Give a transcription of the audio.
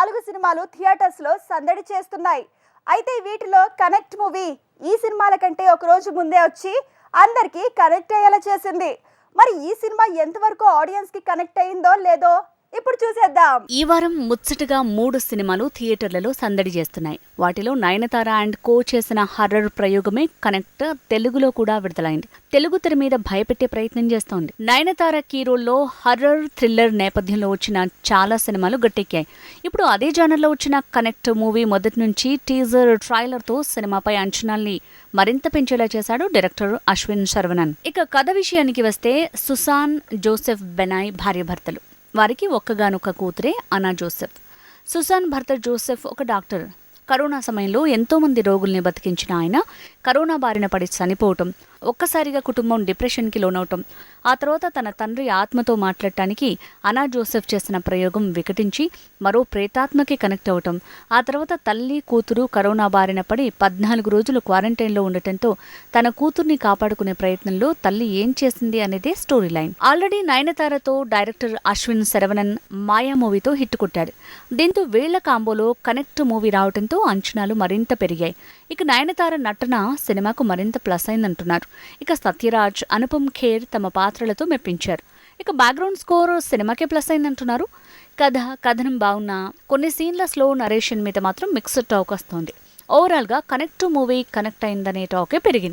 నాలుగు సినిమాలు థియేటర్స్లో సందడి చేస్తున్నాయి. అయితే వీటిలో కనెక్ట్ మూవీ ఈ సినిమాల కంటే ఒక రోజు ముందే వచ్చి అందరికీ కనెక్ట్ అయ్యేలా చేసింది. మరి ఈ సినిమా ఎంతవరకు ఆడియన్స్కి కనెక్ట్ అయిందో లేదో ఇప్పుడు చూసేద్దాం. ఈ వారం ముచ్చటగా మూడు సినిమాలు థియేటర్లలో సందడి చేస్తున్నాయి. వాటిలో నయనతార అండ్ కో చేసిన హర్రర్ ప్రయోగమే కనెక్ట్ తెలుగులో కూడా విడుదలైంది. తెలుగు తెర మీద భయపెట్టే ప్రయత్నం చేస్తోంది. నయనతార కీరోల్లో హర్రర్ థ్రిల్లర్ నేపథ్యంలో వచ్చిన చాలా సినిమాలు గట్టెక్కాయి. ఇప్పుడు అదే జానర్లో వచ్చిన కనెక్ట్ మూవీ మొదటి నుంచి టీజర్ ట్రైలర్తో సినిమాపై అంచనాల్ని మరింత పెంచేలా చేశాడు డైరెక్టర్ అశ్విన్ శర్వణన్. ఇక కథ విషయానికి వస్తే సుసాన్ జోసెఫ్ బెనాయ్ భార్యాభర్తలు. వారికి ఒక్కగానొక్క కూతురే అనా జోసెఫ్. సుసాన్ భర్త జోసెఫ్ ఒక డాక్టర్. కరోనా సమయంలో ఎంతో మంది రోగుల్ని బతికించిన ఆయన కరోనా బారిన పడి చనిపోవటం. ఒక్కసారిగా కుటుంబం డిప్రెషన్కి లోనవటం. ఆ తర్వాత తన తండ్రి ఆత్మతో మాట్లాడటానికి అనా జోసెఫ్ చేసిన ప్రయోగం వికటించి మరో ప్రేతాత్మకి కనెక్ట్ అవటం. ఆ తర్వాత తల్లి కూతురు కరోనా బారిన పడి పద్నాలుగు రోజులు క్వారంటైన్లో ఉండటంతో తన కూతుర్ని కాపాడుకునే ప్రయత్నంలో తల్లి ఏం చేసింది అనేదే స్టోరీ లైన్. ఆల్రెడీ నయనతారతో డైరెక్టర్ అశ్విన్ శరవణన్ మాయా మూవీతో హిట్ కొట్టాడు. దీంతో వేళ్ళ కాంబోలో కనెక్ట్ మూవీ రావడంతో అంచనాలు మరింత పెరిగాయి. ఇక నయనతార నటన సినిమాకు మరింత ప్లస్ అయిందంటున్నారు. ఇక సత్యరాజ్ అనుపమ్ ఖేర్ తమ పాత్రలతో మెప్పించారు. ఇక బ్యాక్గ్రౌండ్ స్కోర్ సినిమాకే ప్లస్ అయిందంటున్నారు. కథ కథనం బాగున్నా కొన్ని సీన్ల స్లో నరేషన్ మీద మాత్రం మిక్స్డ్ టాక్ వస్తోంది. ఓవరాల్గా కనెక్ట్ మూవీ కనెక్ట్ అయిందనే టాకే పెరిగింది.